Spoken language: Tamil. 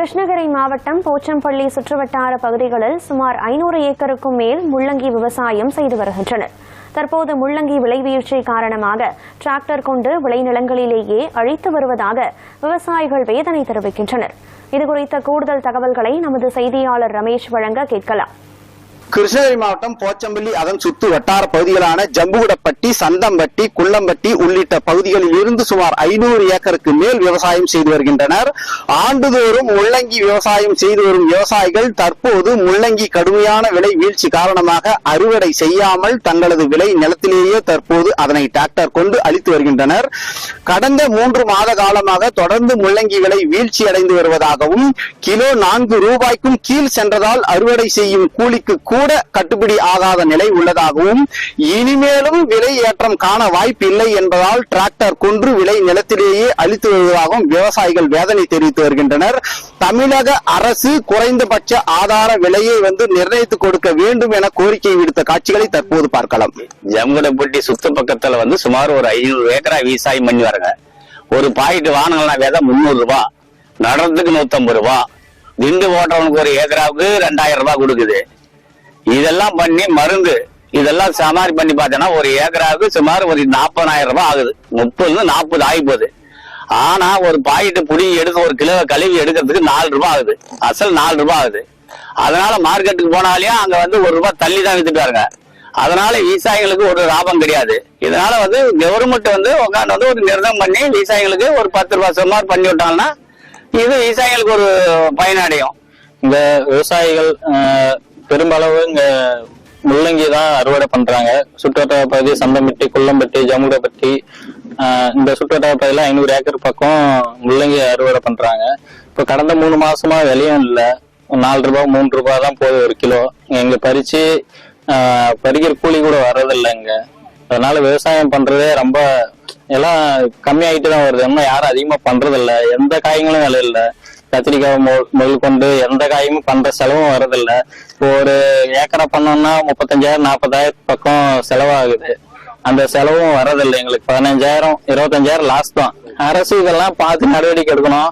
கிருஷ்ணகிரி மாவட்டம் போச்சம்பள்ளி சுற்றுவட்டார பகுதிகளில் சுமார் ஐநூறு ஏக்கருக்கும் மேல் முள்ளங்கி விவசாயம் செய்து வருகின்றனர். தற்போது முள்ளங்கி விளைவீழ்ச்சி காரணமாக டிராக்டர் கொண்டு விளைநிலங்களிலேயே அழித்து வருவதாக விவசாயிகள் வேதனை தெரிவிக்கின்றனர். இதுகுறித்த கூடுதல் தகவல்களை நமது செய்தியாளர் ரமேஷ் வழங்க கேட்கலாம். கிருஷ்ணகிரி மாவட்டம் போச்சம்பள்ளி அதன் சுத்து வட்டார பகுதிகளான ஜம்புகுடப்பட்டி சந்தம்பட்டி குள்ளம்பட்டி உள்ளிட்ட பகுதிகளில் இருந்து சுமார் ஐநூறு ஏக்கருக்கு மேல் விவசாயம் செய்து வருகின்றனர். ஆண்டுதோறும் முள்ளங்கி விவசாயம் செய்து வரும் விவசாயிகள் தற்போது முள்ளங்கி கடுமையான விலை வீழ்ச்சி காரணமாக அறுவடை செய்யாமல் தங்களது விலை நிலத்திலேயே தற்போது அதனை டிராக்டர் கொண்டு அளித்து வருகின்றனர். கடந்த மூன்று மாத காலமாக தொடர்ந்து முள்ளங்கி விலை வீழ்ச்சி அடைந்து வருவதாகவும் கிலோ நான்கு ரூபாய்க்கும் கீழ் சென்றதால் அறுவடை செய்யும் கூலிக்கு கூட கட்டுப்படி ஆகாத நிலை உள்ளதாகவும் இனிமேலும் விலை ஏற்றம் காண வாய்ப்பு இல்லை என்பதால் டிராக்டர் கொன்று விலை நிலத்திலேயே அளித்து வருவதாகவும் விவசாயிகள் வேதனை தெரிவித்து வருகின்றனர். தமிழக அரசு குறைந்தபட்ச ஆதார விலையை வந்து நிர்ணயித்து கொடுக்க வேண்டும் என கோரிக்கை விடுத்த காட்சிகளை தற்போது பார்க்கலாம். ஜம்குடப்பட்டி சுத்த பக்கத்துல வந்து சுமார் ஒரு ஐநூறு ஏக்கரா விவசாயம் பண்ணி வராங்க ஒரு பாக்கெட் வாங்கினா விதை முந்நூறு ரூபாய் நடனத்துக்கு நூத்தம்பது ரூபாய் திண்டு ஓட்டுறவனுக்கு ஒரு ஏக்கராவுக்கு ரெண்டாயிரம் ரூபாய் கொடுக்குது. இதெல்லாம் பண்ணி மருந்து இதெல்லாம் சமாரி பண்ணி பார்த்தோன்னா ஒரு ஏக்கராவுக்கு சுமார் ஒரு நாற்பதாயிரம் ரூபாய் ஆகுது. முப்பது நாற்பது ஆகி போகுது. ஆனா ஒரு பாக்கெட்டு புடி எடுத்து ஒரு கிலோ கழுவி எடுக்கிறதுக்கு நாலு ரூபாய் ஆகுது. அசல் நாலு ரூபாய் ஆகுது. அதனால மார்க்கெட்டுக்கு போனாலே அங்க வந்து ஒரு ரூபாய் தள்ளி தான் வித்துட்டாருங்க அதனால விவசாயிகளுக்கு ஒரு லாபம் கிடையாது. இதனால வந்து கவர்மெண்ட் வந்து உட்காந்து வந்து ஒரு நிர்ணயம் பண்ணி விவசாயிகளுக்கு ஒரு பத்து ரூபாய் சுமார் பண்ணி விட்டாங்கன்னா இது விவசாயிகளுக்கு ஒரு பயனடையும். இந்த விவசாயிகள் பெரும்பளவு இங்க முள்ளங்கி தான் அறுவடை பண்றாங்க. சுற்றுவட்டார பகுதி சந்தம்பட்டி குள்ளம்பட்டி ஜமுடப்பட்டி இந்த சுற்றுவட்டார பகுதியில ஐநூறு ஏக்கர் பக்கம் முள்ளங்கி அறுவடை பண்றாங்க. இப்போ கடந்த மூணு மாசமா விலையும் இல்லை. நாலு ரூபாய் மூணு ரூபாய் தான் போகுது ஒரு கிலோ. இங்க பறிச்சு பறிக்கிற கூலி கூட வர்றதில்லை இங்க. அதனால விவசாயம் பண்றதே ரொம்ப எல்லாம் கம்மியாயிட்டு தான் வருது. இன்னும் யாரும் அதிகமா பண்றதில்ல. எந்த காய்களும் விலை இல்லை கத்திரிக்காய் முதல் கொண்டு எந்த காயும் பண்ற செலவும் வரதில்ல ஒரு ஏக்கரை பண்ணோம்னா முப்பத்தஞ்சாயிரம் நாற்பதாயிரம் பக்கம் செலவாகுது. அந்த செலவும் வரதில்லை எங்களுக்கு பதினஞ்சாயிரம் இருபத்தஞ்சாயிரம் லாஸ் தான். அரசு இதெல்லாம் பார்த்து நடவடிக்கை எடுக்கணும்.